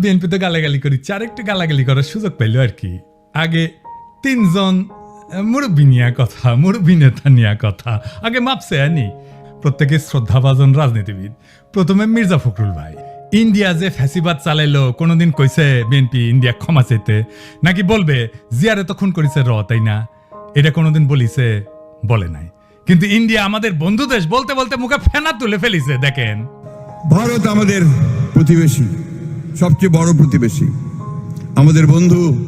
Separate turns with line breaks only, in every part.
বিএনপিতে গালাগালি করিচ্ছে। আর একটু গালাগালি করার সুযোগ পেল আর কি। আগে তিনজন মুরব্বী নিয়ে কথা, মুরব্বী নেতা নিয়ে কথা। আগে মাপছে আনি। প্রত্যেকে শ্রদ্ধাভাজন রাজনীতিবিদ। প্রথমে মির্জা ফখরুল ভাই। ইন্ডিয়া যে ফ্যাসিবাদ চালাইলো, কোনোদিন কইছে বিএনপি ইন্ডিয়া ক্ষমা চাইতে। নাকি বলবে, জিয়ারে তো খুন করেছে, র, তাই না? এটা কোনোদিন বলিছে, বলে নাই। কিন্তু ইন্ডিয়া আমাদের বন্ধু দেশ বলতে বলতে মুখে ফেনা তুলে ফেলিছে, দেখেন।
ভারত আমাদের প্রতিবেশী। সবচেয়ে বড় প্রতিবেশী। আমাদের বন্ধু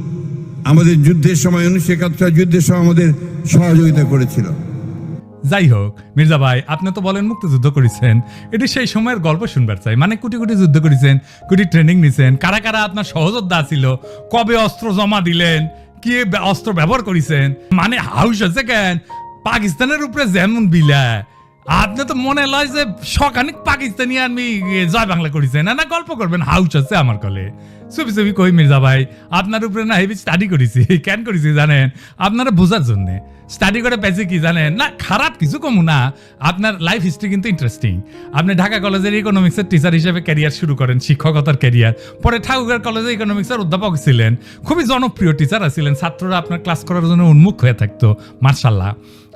আমাদের যুদ্ধের সময়, উনিশশো একাত্তর যুদ্ধের সময় আমাদের সহযোগিতা করেছিল।
যাই হোক, মির্জা ভাই, আপনি তো বলেন মুক্তিযুদ্ধ করেছেন। এটি সেই সময়ের গল্প শুনবার চাই। মানে কোটি কোটি যুদ্ধ করেছেন, কোটি ট্রেনিং নিছেন। কারা কারা আপনার সহযোদ্ধা ছিল? কবে অস্ত্র জমা দিলেন? কি অস্ত্র ব্যবহার করেছেন? মানে হাউস আছে কেন? পাকিস্তানের উপরে যেমন বিলা আপনি তো মনে লয় যে সখানিক পাকিস্তানি আমি জয় বাংলা করেছেন না না, গল্প করবেন হাউস আছে আমার কলে। চুপি চুপি কই মির্জা ভাই, আপনার উপরে না হেভি স্টাডি করেছি, কেন করেছি জানেন? আপনারা বোঝার জন্য। স্টাডি করে পেয়েছি কি জানেন? না, খারাপ কিছু কমু না। আপনার লাইফ হিস্ট্রি কিন্তু ইন্টারেস্টিং আপনি ঢাকা কলেজের ইকোনমিক্সের টিচার হিসেবে ক্যারিয়ার শুরু করেন, শিক্ষকতার ক্যারিয়ার পরে ঠাকুরগাঁও কলেজে ইকোনমিক্সের অধ্যাপক ছিলেন। খুবই জনপ্রিয় টিচার ছিলেন ছাত্ররা আপনার ক্লাস করার জন্য উন্মুখ হয়ে থাকতো, মার্শাল্লাহ।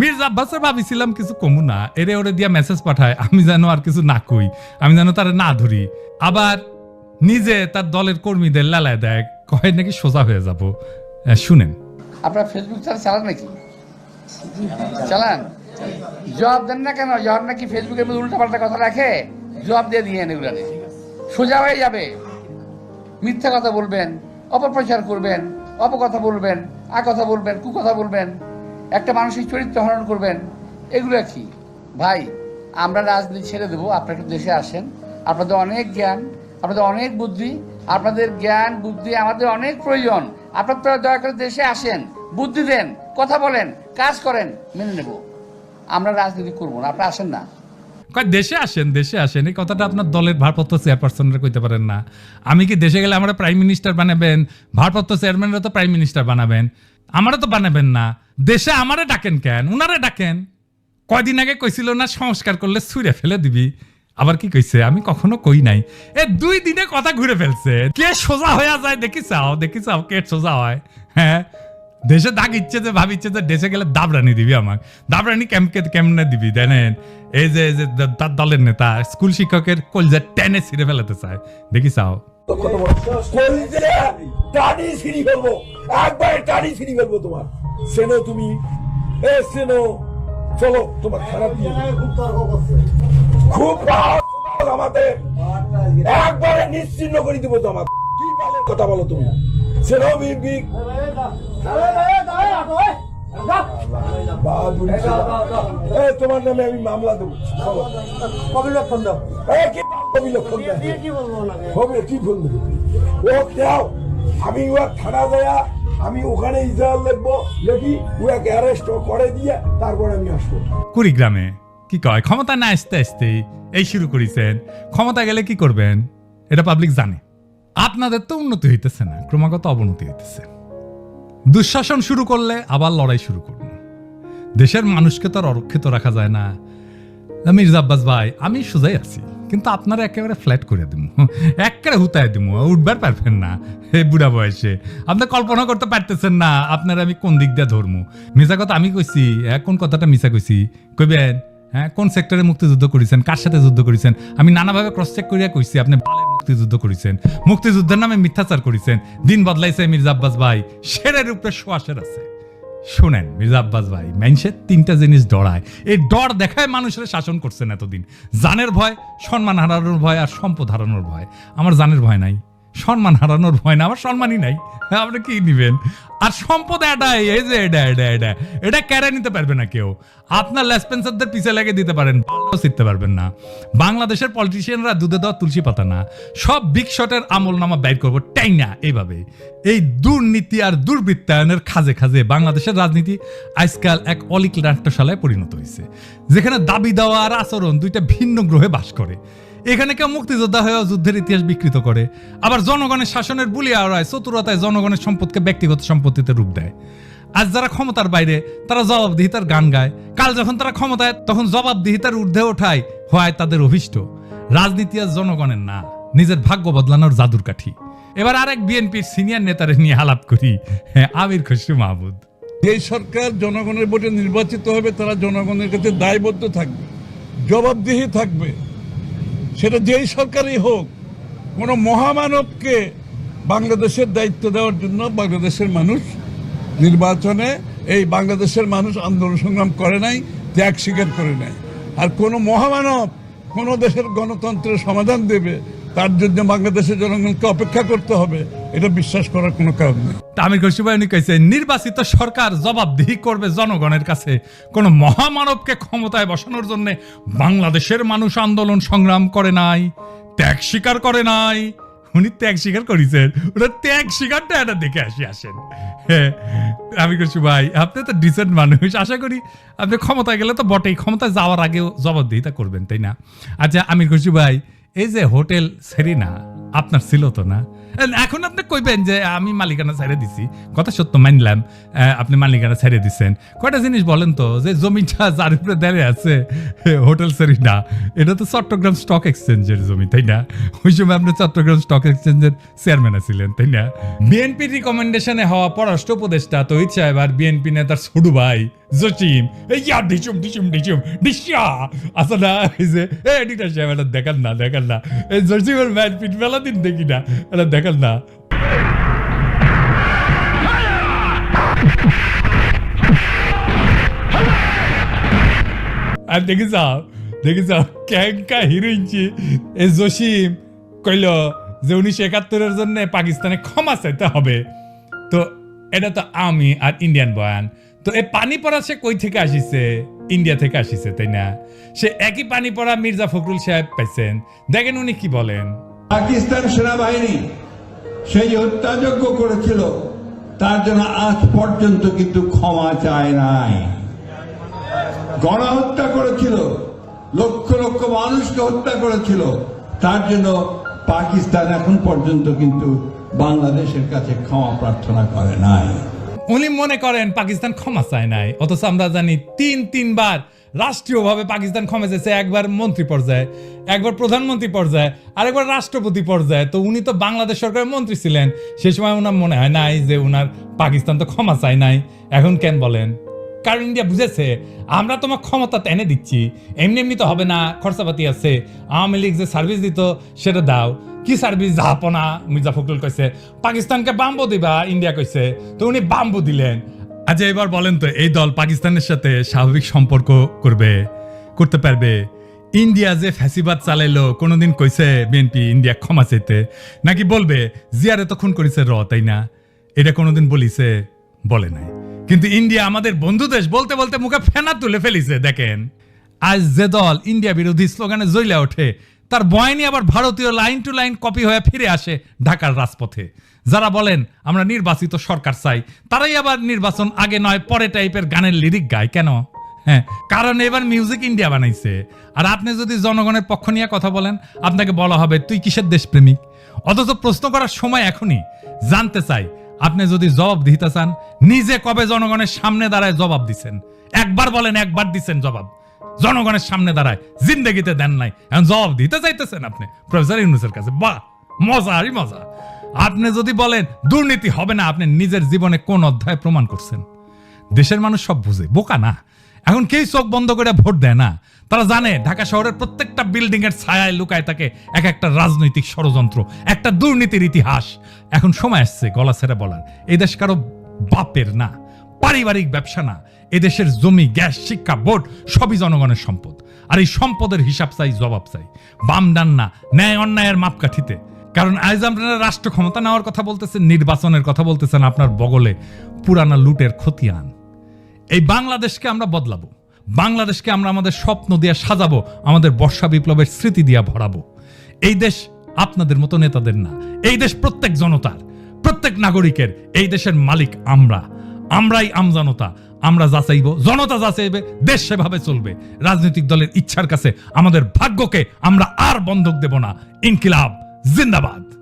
মির্জা আব্বাসের ভাবিছিলাম কিছু কমু না, এরে ওরে দিয়া মেসেজ পাঠায়, আমি যেন আর কিছু না কই, আমি যেন তারে না ধরি। আবার নিজে তার দলের কর্মীদের লালায় দেয়, কয় নাকি সোজা হয়ে যাব। শুনেন।
আপনার ফেসবুক ছাড়া চালান নাকি? চালান? জবাব দেন না কেন? জবাব নাকি ফেসবুকের মধ্যে উল্টাপাল্টা কথা রাখে? জবাব দিয়ে দিয়ে এগুলো সোজা হয়ে যাবে। মিথ্যা কথা বলবেন, অপপ্রচার করবেন, অপকথা বলবেন আ কথা বলবেন কু কথা বলবেন। একটা মানসিক চরিত্র হরণ করবেন, এগুলো কি? ভাই, আমরা রাজনীতি ছেড়ে দেবো, আপনারা একটু দেশে আসেন। আপনাদের অনেক জ্ঞান, আপনাদের অনেক বুদ্ধি, আপনাদের জ্ঞান, বুদ্ধি আমাদের অনেক প্রয়োজন। আপনারা দয়া করে দেশে আসেন, বুদ্ধি দেন, কথা বলেন, কাজ করেন, মেনে নেব। আমরা রাজনীতি করব না, আপনারা আসেন না।
দেশে আসেন দেশে আসেন, এই কথাটা আপনার দলের ভারপ্রাপ্ত চেয়ারপারসনরা কইতে পারেন না। আমি কি দেশে গেলে আমরা প্রাইম মিনিস্টার বানাবেন? ভারপ্রাপ্ত চেয়ারম্যানরা তো প্রাইম মিনিস্টার বানাবেন। আমারও তো বানাবেন না। দেশে আমারে ডাকেন কেন? উনারে ডাকেন। কয়দিন আগে কইছিল না, সংস্কার করলে ছুঁড়ে ফেলে দিবি। আবার কি কইছে? আমি কখনো কই নাই। এ দুই দিনে কথা ঘুরে ফেলছে। কে সোজা হয়ে যায় দেখি চাও দেখি চাও কে সোজা হয়। হ্যাঁ? দেশে দাগ ইচ্ছে যে ভাবিচ্ছে যে, দেশে গেলে দাবরানি দিবি আমাকে। দাবরানি কেমকে, কেমনে দিবি জানেন? এই যে এই যে, তার দলের নেতা, স্কুল শিক্ষকের কলজা টেনে ছিঁড়ে ফেলাতে চায়। দেখি চাও।
কলিজে টানি সিঁড়ি ফেলব। একবার টানি সিঁড়ি ফেলব তোমার। সেনো তুমি। এ সেনো চলো তোমার খারাপ দিয়ে খুব আমাদের। একবারে নিশ্চিন্ন করে দিব তোমার কি কথা বলো তুমি। সেনো তোমার নামে আমি মামলা দেবো। চলো।
অবিলক্ষণ দাও।
এ কি
কি বলব ওনাকে?
হবে কি বলবে? ও দাও আমি ওর থানা দেয়া আমি ওখানে ইসরায়েল লিখব লিখি ওকে অ্যারেস্ট করে দিয়ে তারপরে আমি আসব।
কুড়িগ্রামে কি কয়? ক্ষমতা না আসতে আসতেই এই শুরু করেছেন। ক্ষমতা গেলে কি করবেন? এটা পাবলিক জানে। আপনাদের তো উন্নতি হইতেছে না ক্রমাগত অবনতি হইতেছে। দুঃশাসন শুরু করলে আবার লড়াই শুরু করুন। দেশের মানুষকে তো আর অরক্ষিত রাখা যায় না না, মির্জা আব্বাস ভাই আমি সোজাই আছি। কিন্তু আপনারা একেবারে ফ্ল্যাট করে দিব একেবারে হুতায় দিব উঠবার পারবেন না। হে বুড়া বয়সে। আপনি কল্পনা করতে পারতেছেন না আপনার আমি কোন দিক দিয়ে ধরমু। মিশা কথা আমি কইছি হ্যাঁ, কোন কথাটা মিশা কইছি? কইবেন হ্যাঁ কোন সেক্টরে মুক্তিযুদ্ধ করেছেন কার সাথে যুদ্ধ করেছেন? আমি নানাভাবে ক্রস চেক করিয়া কইছি আপনি মুক্তিযুদ্ধ করেছেন। মুক্তিযুদ্ধের নামে মিথ্যাচার করেছেন। দিন বদলাইছে মির্জা আব্বাস ভাই। শেরের উপরে শোয়াশের আছে। শোনেন, মির্জা আব্বাস ভাই, মানুষের তিনটা জিনিস ডরায়। এই ডর দেখায় মানুষের শাসন করছেন এতদিন। জানের ভয়, সম্মান হারানোর ভয় আর সম্পদ হারানোর ভয়। আমার জানের ভয় নাই। সম্মান হারানোর ভয় না, আমার সম্মানই নাই। আপনি কি নিবেন? আর সম্পদ এটাই, এই যে এটা এটা এটা। এটা কেড়ে নিতে পারবে না কেউ। আপনার লেসপেন্সারদের পিছে লেগে দিতে পারেন শিখতে পারবেন না। বাংলাদেশের পলিটিশিয়ানরা দুধে দেওয়া তুলসী পাতা না। সব বিগ শটের আমল নামা বাইর করব টাই না এইভাবে। এই দুর্নীতি আর দুর্বৃত্তায়নের খাজে খাজে বাংলাদেশের রাজনীতি আজকাল এক অলিক নাট্যশালায় পরিণত হয়েছে। যেখানে দাবি দেওয়া আর আচরণ দুইটা ভিন্ন গ্রহে বাস করে। এখানে কেউ মুক্তিযোদ্ধা হয়েও যুদ্ধের ইতিহাস বিকৃত করে। আবার জনগণের শাসনের বুলি আড়ায় চতুরতায় জনগণের সম্পদকে ব্যক্তিগত সম্পত্তিতে রূপ দেয়। আজ যারা ক্ষমতার বাইরে, তারা জবাবদিহিতার গান গায়। কাল যখন তারা ক্ষমতায়, তখন জবাবদিহিতার ঊর্ধ্বে ওঠায়, হয় তাদের অভিষ্ট। রাজনীতি আর জনগণের না, নিজের ভাগ্য বদলানোর জাদুর কাঠি। এবার আরেক বিএনপির সিনিয়র নেতারে নিয়ে আলাপ করি হ্যাঁ আমির খসরু মাহমুদ।
যে সরকার জনগণের ভোটে নির্বাচিত হবে, তারা জনগণের কাছে দায়বদ্ধ থাকবে, জবাবদিহি থাকবে। সেটা যেই সরকারই হোক, কোনো মহামানবকে বাংলাদেশের দায়িত্ব দেওয়ার জন্য বাংলাদেশের মানুষ নির্বাচনে এই বাংলাদেশের মানুষ আন্দোলন সংগ্রাম করে নাই, ত্যাগ স্বীকার করে নাই। আর কোনো মহামানব কোনো দেশের গণতন্ত্রের সমাধান দেবে তার জন্য বাংলাদেশের জনগণকে অপেক্ষা করতে হবে। এটা বিশ্বাস করার কোনো কারণ নেই।
আমির কেছে কইছে, নির্বাচিত সরকার জবাবদিহি করবে জনগণের কাছে। কোন মহামানবকে ক্ষমতায় বসানোর জন্য বাংলাদেশের মানুষ আন্দোলন সংগ্রাম করে নাই, ত্যাগ স্বীকার করে নাই উনি ত্যাগ স্বীকার করেছেন। ওটা ত্যাগ স্বীকারটা এটা দেখে আসি, আসেন। হ্যাঁ আমি করছি ভাই আপনি তো ডিসেন্ট মানুষ, আশা করি আপনি ক্ষমতায় গেলে তো বটেই, ক্ষমতায় যাওয়ার আগেও জবাবদিহিতা করবেন, তাই না? আচ্ছা আমি করছি ভাই এই যে হোটেল সেরিনা আপনার ছিল তো না? এখন আপনি কইবেন যে, আমি মালিকানা ছেড়ে দিছি। কথা সত্য, মানলাম। আপনি মালিকানা ছেড়ে দিচ্ছেন কয়টা জিনিস বলেন তো, যে জমিটা যার উপরে দাঁড়িয়ে আছে হোটেল সেরিনা এটা তো চট্টগ্রাম স্টক এক্সচেঞ্জের জমি, তাই না? ওই সময় আপনি চট্টগ্রাম স্টক এক্সচেঞ্জের চেয়ারম্যান ছিলেন, তাই না? বিএনপির রিকমেন্ডেশনে হওয়া পররাষ্ট্র উপদেষ্টা তহিদ সাহেব আর বিএনপি নেতার ছোটু ভাই জসিম, এই ইয়া ডিসুম ডিসুম ডিসুম ডিসিয়া। আসা না, এই যে, এ সাহেব দেখান না দেখান না। এই জসিমের ম্যাচ পিট মেলা দিন দেখি না। এটা দেখান না। আর দেখি যাও দেখি যাও ক্যাঙ্কা হিরোইনছি এই জসিম কইল যে উনিশশো একাত্তরের জন্য পাকিস্তানে ক্ষমা চাইতে হবে। তো এটা তো আমি আর ইন্ডিয়ান বয়ান। তো এই পানি পড়া সে কই থেকে আসিছে? ইন্ডিয়া থেকে আসিছে, তাই না? সে একই পানি পড়া মির্জা ফখরুল সাহেব পাইছেন। দেখেন উনি কি বলেন।
পাকিস্তান সেনাবাহিনী সেই হত্যাযজ্ঞ করেছিল, তার জন্য আজ পর্যন্ত কিন্তু ক্ষমা চায় নাই। গণহত্যা করেছিল, লক্ষ লক্ষ মানুষকে হত্যা করেছিল, তার জন্য পাকিস্তান এখন পর্যন্ত কিন্তু বাংলাদেশের কাছে ক্ষমা প্রার্থনা করে নাই।
উনি মনে করেন, পাকিস্তান ক্ষমা চায় নাই, অথচ আমরা জানি তিন তিনবার রাষ্ট্রীয়ভাবে পাকিস্তান ক্ষমা চেয়েছে একবার মন্ত্রী পর্যায়ে, একবার প্রধানমন্ত্রী পর্যায়ে, আরেকবার রাষ্ট্রপতি পর্যায়ে। তো উনি তো বাংলাদেশ সরকারের মন্ত্রী ছিলেন। সে সময় ওনার মনে হয় নাই যে উনার পাকিস্তান তো ক্ষমা চায় নাই। এখন কেন বলেন? কারণ ইন্ডিয়া বুঝেছে, আমরা তোমার ক্ষমতা টেনে দিচ্ছি। এমনি এমনি তো হবে না, খরচাপাতি আছে। আওয়ামী লীগ যে সার্ভিস দিত, সেটা দাও। কি সার্ভিস যাপনা মির্জা ফখরুল কইছে, পাকিস্তানকে বাম্বু দিবা ইন্ডিয়া কইছে। তো উনি বাম্বু দিলেন। আচ্ছা এবার বলেন তো, এই দল পাকিস্তানের সাথে স্বাভাবিক সম্পর্ক করবে, করতে পারবে? ইন্ডিয়া যে ফ্যাসিবাদ চালাইলো, কোনোদিন কইছে বিএনপি ইন্ডিয়া ক্ষমা চাইতে? নাকি বলবে, জিয়ারে তো খুন করেছে র, তাই না? এটা কোনোদিন বলিছে, বলে নাই। কিন্তু ইন্ডিয়া আমাদের বন্ধু দেশ, বলতে বলতে মুখে ফেনা তুলে ফেলিছে, দেখেন। আজ যে দল ইন্ডিয়া বিরোধী স্লোগানে জ্বলে ওঠে তার বয়নি আবার ভারতীয় লাইন টু লাইন কপি হয়ে ফিরে আসে ঢাকার রাজপথে। যারা বলেন, আমরা নির্বাচিত সরকার চাই, তারাই আবার নির্বাচন আগে নয়, পরে টাইপের গানের লিরিক গায়। কেন? হ্যাঁ কারণ এবার মিউজিক ইন্ডিয়া বানাইছে। আর আপনি যদি জনগণের পক্ষ নিয়ে কথা বলেন, আপনাকে বলা হবে, তুই কিসের দেশপ্রেমিক? অথচ প্রশ্ন করার সময় এখনই। জানতে চাই, আপনি যদি জবাব দিতে চান, নিজে কবে জনগণের সামনে দাঁড়ায় জবাব দিছেন? একবার বলেন, একবার দিছেন জবাব। জনগণের সামনে দাঁড়ায়, জিন্দগিতে দেন নাই। এখন জবাব দিতে চাইতেছেন আপনি। প্রফেসর ইউনুসের কাছে, বাহ মজা আরই মজা। আপনি যদি বলেন, দুর্নীতি হবে না, আপনি নিজের জীবনে কোন অধ্যায় প্রমাণ করছেন? দেশের মানুষ সব বুঝে, বোকা না? এখন কেউ চোখ বন্ধ করে ভোট দেয় না। তারা জানে, ঢাকা শহরের প্রত্যেকটা বিল্ডিং এর ছায়ায় লুকায় থাকে এক একটা রাজনৈতিক ষড়যন্ত্র, একটা দুর্নীতির ইতিহাস। এখন সময় আসছে, গলা ছেড়ে বলার। এই দেশ কারও বাপের না, পারিবারিক ব্যবসা না। এদেশের জমি, গ্যাস, শিক্ষা, বোর্ড, সবই জনগণের সম্পদ। আর এই সম্পদের হিসাব চাই, জবাব চাই। বাম ডান না, ন্যায় অন্যায়ের মাপকাঠিতে। কারণ আজ আপনারা রাষ্ট্র ক্ষমতা নেওয়ার কথা বলতেছেন, নির্বাচনের কথা বলতেছেন, আপনার বগলে পুরানা লুটের খতিয়ান। এই বাংলাদেশকে আমরা বদলাবো। বাংলাদেশকে আমরা আমাদের স্বপ্ন দিয়ে সাজাবো, আমাদের বর্ষা বিপ্লবের স্মৃতি দিয়া ভরাবো। এই দেশ আপনাদের মতো নেতাদের না। এই দেশ প্রত্যেক জনতার, প্রত্যেক নাগরিকের, এই দেশের মালিক আমরা। আমরাই আমজনতা আমরা যাচাইব, জনতা যাচাইবে, দেশ সেভাবে চলবে। রাজনৈতিক দলের ইচ্ছার কাছে আমাদের ভাগ্যকে আমরা আর বন্ধক দেব না। ইনকিলাব, জিন্দাবাদ।